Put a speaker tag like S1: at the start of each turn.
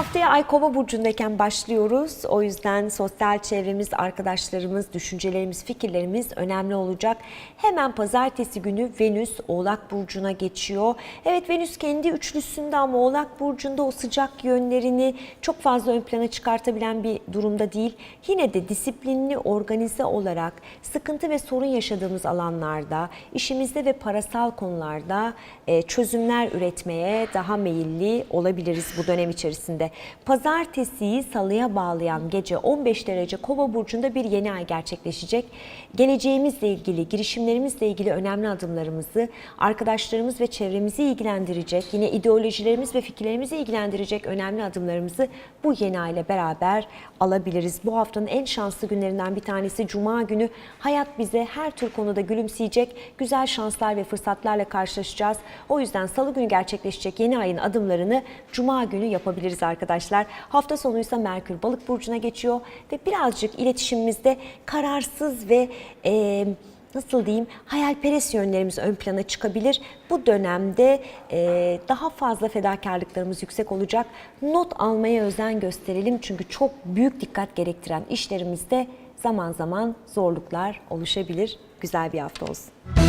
S1: haftaya Ay Kova burcundayken başlıyoruz. O yüzden sosyal çevremiz, arkadaşlarımız, düşüncelerimiz, fikirlerimiz önemli olacak. Hemen pazartesi günü Venüs Oğlak burcuna geçiyor. Evet Venüs kendi üçlüsünde ama Oğlak burcunda o sıcak yönlerini çok fazla ön plana çıkartabilen bir durumda değil. Yine de disiplinli, organize olarak sıkıntı ve sorun yaşadığımız alanlarda, işimizde ve parasal konularda e, çözümler üretmeye daha meyilli olabiliriz bu dönem içerisinde. Pazartesiyi salıya bağlayan gece 15 derece Kova burcunda bir yeni ay gerçekleşecek. Geleceğimizle ilgili, girişimlerimizle ilgili önemli adımlarımızı arkadaşlarımız ve çevremizi ilgilendirecek, yine ideolojilerimiz ve fikirlerimizi ilgilendirecek önemli adımlarımızı bu yeni ay ile beraber alabiliriz. Bu haftanın en şanslı günlerinden bir tanesi Cuma günü. Hayat bize her tür konuda gülümseyecek, güzel şanslar ve fırsatlarla karşılaşacağız. O yüzden salı günü gerçekleşecek yeni ayın adımlarını Cuma günü yapabiliriz arkadaşlar. Hafta sonuysa Merkür Balık burcuna geçiyor ve birazcık iletişimimizde kararsız ve e, nasıl diyeyim hayalperest yönlerimiz ön plana çıkabilir. Bu dönemde e, daha fazla fedakarlıklarımız yüksek olacak. Not almaya özen gösterelim çünkü çok büyük dikkat gerektiren işlerimizde zaman zaman zorluklar oluşabilir. Güzel bir hafta olsun.